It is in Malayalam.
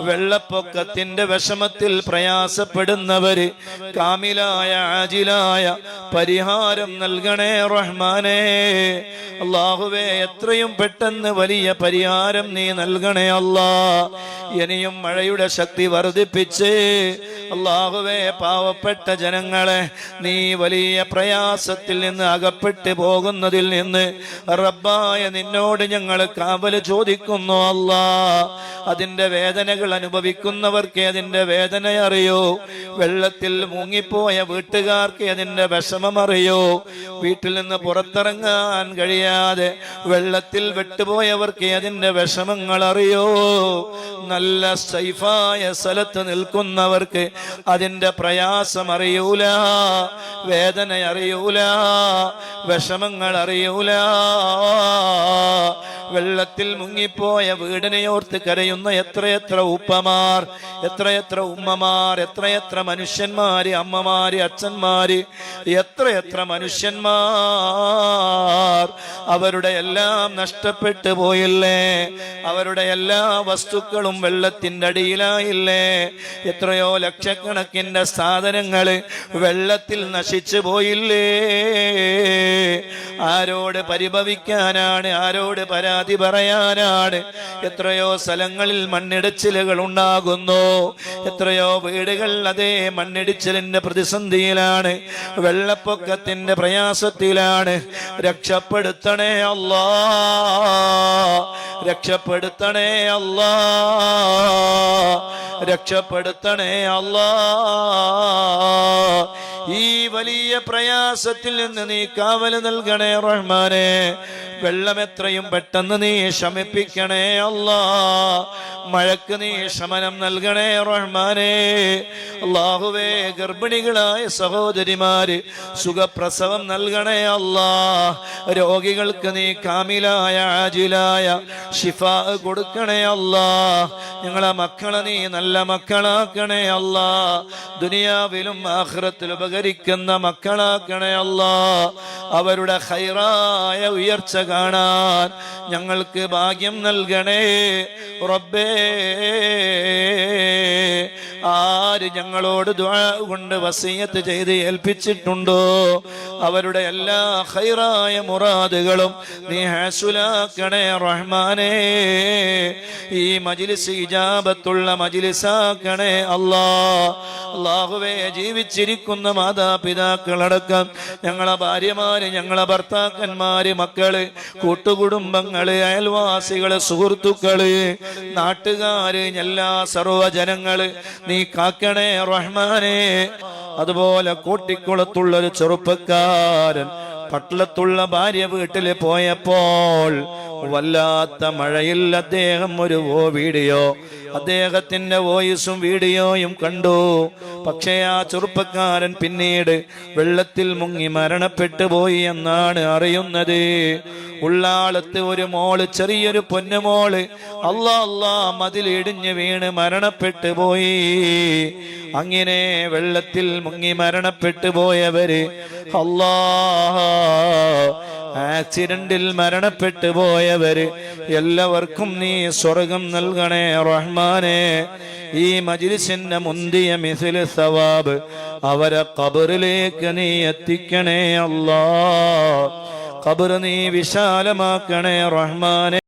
വെള്ളപ്പൊക്കത്തിന്റെ വിഷമത്തിൽ പ്രയാസപ്പെടുന്നവര് കാമിലായ ആജിലായ പരിഹാരം നൽകണേ റഹ്മാനേ. അള്ളാഹുവേ എത്രയും പെട്ടെന്ന് വലിയ പരിഹാരം നീ നൽകണേ അല്ലാ. ഇനിയും മഴയുടെ ശക്തി വർദ്ധിപ്പിച്ച് അള്ളാഹുവേ പാവപ്പെട്ട ജനങ്ങളെ നീ വലിയ പ്രയാസത്തിൽ നിന്ന് അകപ്പെട്ട് പോകുന്നതിൽ നിന്ന് റബ്ബായ നിന്നോട് ഞങ്ങൾ കാവൽ ചോദിക്കുന്നു അല്ലാ. അതിന്റെ വേദനകൾ അനുഭവിക്കുന്നവർക്ക് അതിന്റെ വേദന അറിയോ? വെള്ളത്തിൽ മുങ്ങിപ്പോയ വീട്ടുകാർക്ക് അതിന്റെ വിഷമം അറിയോ? വീട്ടിൽ നിന്ന് പുറത്തിറങ്ങാൻ കഴിയാതെ വെള്ളത്തിൽ വെട്ടുപോയവർക്ക് അതിന്റെ വിഷമങ്ങൾ അറിയോ? നല്ല സൈഫായ സ്ഥലത്ത് നിൽക്കുന്നവർക്ക് അതിന്റെ പ്രയാസം അറിയൂല വേദന അറിയൂല വിഷമങ്ങൾ അറിയൂല. വെള്ളത്തിൽ മുങ്ങിപ്പോയ വീടിനെയോർത്ത് കരയുന്ന എത്രയെത്ര ഉപ്പമാർ എത്രയെത്ര ഉമ്മമാർ എത്രയെത്ര മനുഷ്യന്മാര് അമ്മമാര് അച്ഛന്മാര് എത്രയെത്ര മനുഷ്യന്മാർ. അവരുടെ എല്ലാം നഷ്ടപ്പെട്ടു പോയില്ലേ? അവരുടെ എല്ലാ വസ്തുക്കളും വെള്ളത്തിന്റെ അടിയിലായില്ലേ? എത്രയോ ലക്ഷക്കണക്കിന്റെ സാധനങ്ങൾ വെള്ളത്തിൽ നശിച്ചു പോയില്ലേ? ആരോട് പരിഭവിക്കാനാണ് ആരോട് പരാതി പറയാനാണ് എത്രയോ സ്ഥലങ്ങളിൽ മണ്ണിടിച്ചിലുകൾ ഉണ്ടാകുന്നു. എത്രയോ വീടുകൾ അതേ മണ്ണിടിച്ചിലിന്റെ പ്രതിസന്ധിയിലാണ് വെള്ളപ്പൊക്കത്തിന്റെ പ്രയാസത്തിലാണ്. രക്ഷപ്പെടുത്തണേ അല്ലാ രക്ഷപ്പെടുത്തണേ അല്ലാ രക്ഷപ്പെടുത്തണേ അല്ലാ. ഈ വലിയ പ്രയാസത്തിൽ നിന്ന് നീ കാവൽ നൽകണേ റഹ്മാനെ. വെള്ളം എത്രയും പെട്ടെന്ന് നീ ശമിപ്പിക്കണേ അല്ല. മഴക്ക് നീ ശമനം നൽകണേ റഹ്മാനെ. അള്ളാഹുവേ ഗർഭിണികളായ സഹോദരിമാര് സുഖപ്രസവം നൽകണേ അല്ലാ. രോഗികൾക്ക് നീ കാമിലായ ആജിലായ ഷിഫ കൊടുക്കണേ അല്ലാ. ഞങ്ങളെ മക്കളെ നീ നല്ല മക്കളാക്കണേ അല്ലാ. ദുനിയാവിലും ആഖിറത്തിൽ ഉപകരിക്കുന്ന മക്കളാക്കണേ അല്ലാ അവരുടെ ഹൈറായ ഉയർച്ച കാണാൻ ഞങ്ങൾക്ക് ഭാഗ്യം നൽകണേ. റബ്ബേ ആര് ഞങ്ങളോട് കൊണ്ട് വസീയത്ത് ചെയ്ത് ഏൽപ്പിച്ചിട്ടുണ്ടോ? അവരുടെ എല്ലാ ഹൈറായ മുറാദുകളും നീ ഹാസുലാക്കണേ റഹ്മാനേ. ഈ മജിലിസ് ഇജാബത്തുള്ള മജിലിസാക്കണേ അല്ലാ. അള്ളാഹുവേ ജീവിച്ചിരിക്കുന്ന മാതാപിതാക്കളടക്കം ഞങ്ങളെ ഭാര്യമാര് ഞങ്ങളെ ഭർത്താക്കന്മാര് മക്കൾ കൂട്ടുകുടുംബങ്ങൾ അയൽവാസികൾ സുഹൃത്തുക്കൾ നാട്ടുകാര് എല്ലാ സർവജനങ്ങൾ നീ കാക്കണേ റഹ്മാനെ. അതുപോലെ കോട്ടിക്കുളത്തുള്ള ഒരു ചെറുപ്പക്കാരൻ പട്ടളത്തുള്ള ഭാര്യ വീട്ടിൽ പോയപ്പോൾ വല്ലാത്ത മഴയിൽ അദ്ദേഹം ഒരു വീഡിയോ അദ്ദേഹത്തിന്റെ വോയിസും വീഡിയോയും കണ്ടു. പക്ഷേ ആ ചെറുപ്പക്കാരൻ പിന്നീട് വെള്ളത്തിൽ മുങ്ങി മരണപ്പെട്ടു പോയി എന്നാണ് അറിയുന്നത്. ഉള്ളാളത്ത് ഒരു മോൾ ചെറിയൊരു പൊന്നുമോൾ അല്ലാ അല്ലാ മതിലിടിഞ്ഞ് വീണ് മരണപ്പെട്ടു പോയി. അങ്ങനെ വെള്ളത്തിൽ മുങ്ങി മരണപ്പെട്ടു പോയവര് അല്ലാ ആക്സിഡന്റിൽ മരണപ്പെട്ടു പോയവര് എല്ലാവർക്കും നീ സ്വർഗം നൽകണേ റഹ്മാനെ. ഈ മജിലിസിന്റെ മുന്തിയ മിസിൽ സവാബ് അവരെ കബറിലേക്ക് നീ എത്തിക്കണേ അല്ലാ കബർ നീ വിശാലമാക്കണേ റഹ്മാനെ.